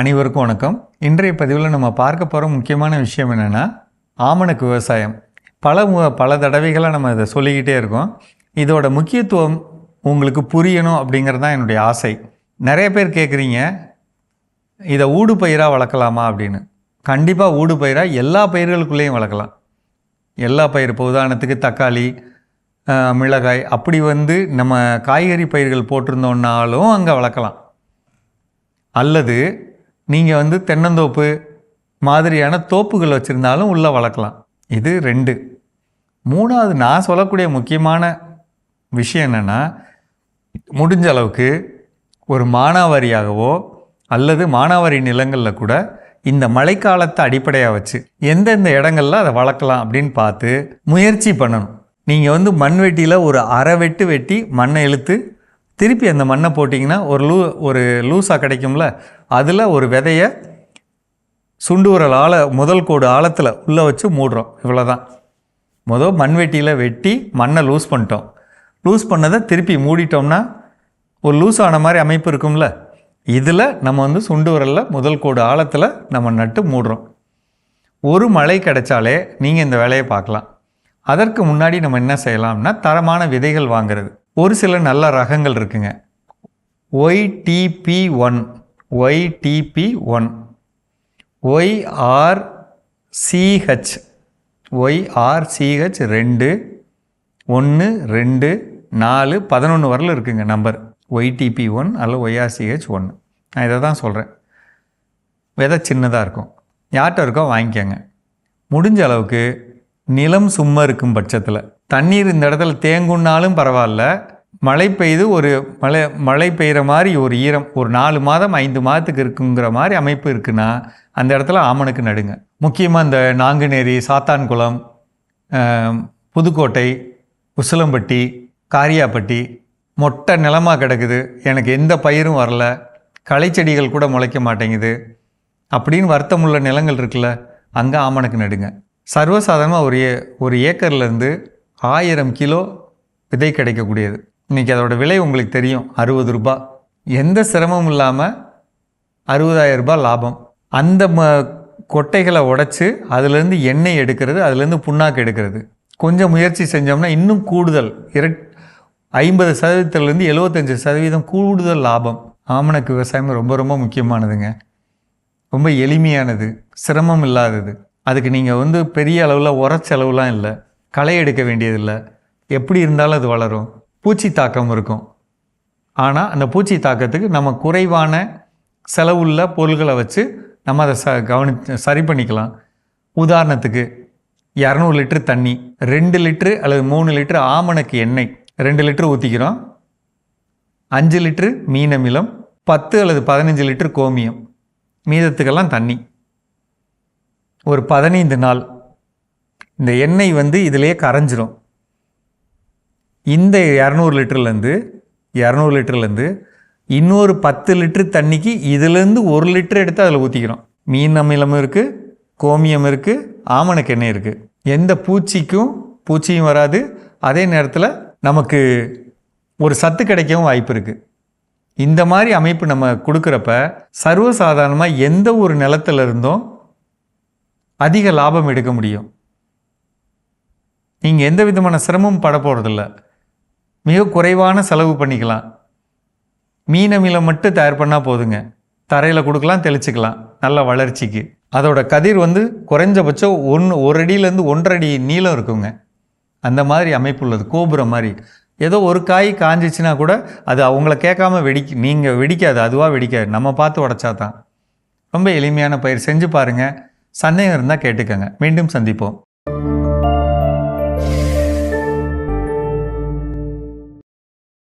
அனைவருக்கும் வணக்கம். இன்றைய பதிவில் நம்ம பார்க்க போகிற முக்கியமான விஷயம் என்னென்னா ஆமணக்கு விவசாயம். பல பல தடவைகளாக நம்ம இதை சொல்லிக்கிட்டே இருக்கோம். இதோட முக்கியத்துவம் உங்களுக்கு புரியணும் அப்படிங்கிறது தான் என்னுடைய ஆசை. நிறைய பேர் கேட்குறீங்க இதை ஊடு பயிராக வளர்க்கலாமா அப்படின்னு. கண்டிப்பாக ஊடு பயிராக எல்லா பயிர்களுக்குள்ளேயும் வளர்க்கலாம். எல்லா பயிர் இப்போ உதாரணத்துக்கு தக்காளி மிளகாய் அப்படி வந்து நம்ம காய்கறி பயிர்கள் போட்டிருந்தோன்னாலும் அங்கே வளர்க்கலாம். அல்லது நீங்கள் வந்து தென்னந்தோப்பு மாதிரியான தோப்புகள் வச்சுருந்தாலும் உள்ளே வளர்க்கலாம். இது ரெண்டு. மூணாவது நான் சொல்லக்கூடிய முக்கியமான விஷயம் என்னென்னா முடிஞ்ச அளவுக்கு ஒரு மானாவாரியாகவோ அல்லது மானாவாரி நிலங்களில் கூட இந்த மழைக்காலத்தை அடிப்படையாக வச்சு எந்தெந்த இடங்கள்ல அதை வளர்க்கலாம் அப்படின்னு பார்த்து முயற்சி பண்ணணும். நீங்கள் வந்து மண்வெட்டியில் ஒரு அரை வெட்டு வெட்டி மண்ணை இழுத்து திருப்பி அந்த மண்ணை போட்டிங்கன்னா ஒரு லூ ஒரு லூஸாக கிடைக்கும்ல? அதில் ஒரு விதையை சுண்டு உரல் ஆழ முதல் கோடு ஆழத்தில் உள்ளே வச்சு மூடுறோம். இவ்வளோதான் முதல் மண்வெட்டியில் வெட்டி மண்ணை லூஸ் பண்ணிட்டோம். லூஸ் பண்ணதை திருப்பி மூடிட்டோம்னா ஒரு லூஸ் ஆன மாதிரி அமைப்பு இருக்கும்ல? இதில் நம்ம வந்து சுண்டு உரலில் முதல் கோடு ஆழத்தில் நம்ம நட்டு மூடுறோம். ஒரு மழை கிடைச்சாலே நீங்கள் இந்த வேலையை பார்க்கலாம். அதற்கு முன்னாடி நம்ம என்ன செய்யலாம்னா தரமான விதைகள் வாங்குறது. ஒரு சில நல்ல ரகங்கள் இருக்குங்க. YTP one YTP one YRCH YRCH ரெண்டு ஒன்று ரெண்டு நாலு பதினொன்று வரல இருக்குங்க நம்பர் ஒய்டிபி ஒன் அல்ல ஒய்ஆர்சிஹெச் ஒன்று நான் இதை தான் சொல்கிறேன் விதை சின்னதாக இருக்கும். யார்கிட்ட இருக்கோ வாங்கிக்கோங்க. முடிஞ்ச அளவுக்கு நிலம் சும்மா இருக்கும் பட்சத்தில் தண்ணீர் இந்த இடத்துல தேங்குன்னாலும் பரவாயில்ல. மழை பெய்து ஒரு மழை மழை பெய்கிற மாதிரி ஒரு ஈரம் ஒரு நாலு மாதம் ஐந்து மாதத்துக்கு இருக்குங்கிற மாதிரி அமைப்பு இருக்குன்னா அந்த இடத்துல ஆமணக்கு நடுங்க. முக்கியமாக இந்த நாங்குநேரி சாத்தான்குளம் புதுக்கோட்டை உசிலம்பட்டி காரியாப்பட்டி மொட்டை நிலமாக கிடக்குது. எனக்கு எந்த பயிரும் வரல. களைச்செடிகள் கூட முளைக்க மாட்டேங்குது. அப்படின்னு வருத்தமுள்ள நிலங்கள் இருக்குல்ல அங்கே ஆமணக்கு நடுங்க. சர்வசாதாரணமாக ஒரு ஏ ஒரு ஏக்கர்லேருந்து ஆயிரம் கிலோ விதை கிடைக்கக்கூடியது. இன்றைக்கி அதோட விலை உங்களுக்கு தெரியும். அறுபது ரூபா. எந்த சிரமமும் இல்லாமல் அறுபதாயிரம் ரூபாய் லாபம். அந்த ம கொட்டைகளை உடச்சி அதுலேருந்து எண்ணெய் எடுக்கிறது அதுலேருந்து புண்ணாக்கு எடுக்கிறது. கொஞ்சம் முயற்சி செஞ்சோம்னா இன்னும் கூடுதல். இரட் ஐம்பது சதவீதத்துலேருந்து எழுபத்தஞ்சி சதவீதம் கூடுதல் லாபம். ஆமணக்கு விவசாயம் ரொம்ப ரொம்ப முக்கியமானதுங்க. ரொம்ப எளிமையானது. சிரமம் இல்லாதது. அதுக்கு நீங்கள் வந்து பெரிய அளவில் உரச்செலவுலாம் இல்லை. களை எடுக்க வேண்டியதில்லை. எப்படி இருந்தாலும் அது வளரும். பூச்சி தாக்கம் இருக்கும். ஆனால் அந்த பூச்சி தாக்கத்துக்கு நம்ம குறைவான செலவுள்ள பொருள்களை வச்சு நம்ம அதை ச கவனி சரி பண்ணிக்கலாம். உதாரணத்துக்கு இரநூறு லிட்டரு தண்ணி ரெண்டு லிட்ரு அல்லது மூணு லிட்ரு ஆமணக்கு எண்ணெய் ரெண்டு லிட்ரு ஊற்றிக்கிறோம் அஞ்சு லிட்டரு மீன் அமிலம் பத்து அல்லது பதினஞ்சு லிட்ரு கோமியம் மீதத்துக்கெல்லாம் தண்ணி. ஒரு பதினைந்து நாள் இந்த எண்ணெய் வந்து இதிலே கரைஞ்சிரும். இந்த இரநூறு லிட்டர்லேருந்து இரநூறு லிட்டர்லேருந்து இன்னொரு பத்து லிட்டரு தண்ணிக்கு இதுலேருந்து ஒரு லிட்டர் எடுத்து அதில் ஊற்றிக்கிறோம் மீன் அமிலமும் இருக்குது கோமியம் இருக்குது ஆமணக்கு எண்ணெய் இருக்குது எந்த பூச்சிக்கும் பூச்சியும் வராது. அதே நேரத்தில் நமக்கு ஒரு சத்து கிடைக்கவும் வாய்ப்பு இருக்குது இந்த மாதிரி அமைப்பு நம்ம கொடுக்குறப்ப சர்வசாதாரணமாக எந்த ஒரு நிலத்துல இருந்தும் அதிக லாபம் எடுக்க முடியும். நீங்கள் எந்த விதமான சிரமமும் பட போகிறதில்ல மிக குறைவான செலவு பண்ணிக்கலாம். மீன் அமிலம் மட்டும் தயார் பண்ணால் போதுங்க. தரையில் கொடுக்கலாம் தெளிச்சுக்கலாம். நல்ல வளர்ச்சிக்கு. அதோட கதிர் வந்து குறைஞ்சபட்சம் ஒன்று ஒரு அடியிலேருந்து ஒன்றரை அடி நீளம் இருக்குங்க. அந்த மாதிரி அமைப்பு உள்ளது கோபுரம் மாதிரி. ஏதோ ஒரு காய் காஞ்சிச்சுன்னா கூட அது அவங்கள கேட்காம வெடிக்க நீங்கள் வெடிக்காது அதுவாக வெடிக்காது. நம்ம பார்த்து உடச்சா தான் ரொம்ப எளிமையான பயிர். செஞ்சு பாருங்கள் சந்தேகம் இருந்தால் கேட்டுக்கோங்க. மீண்டும் சந்திப்போம்.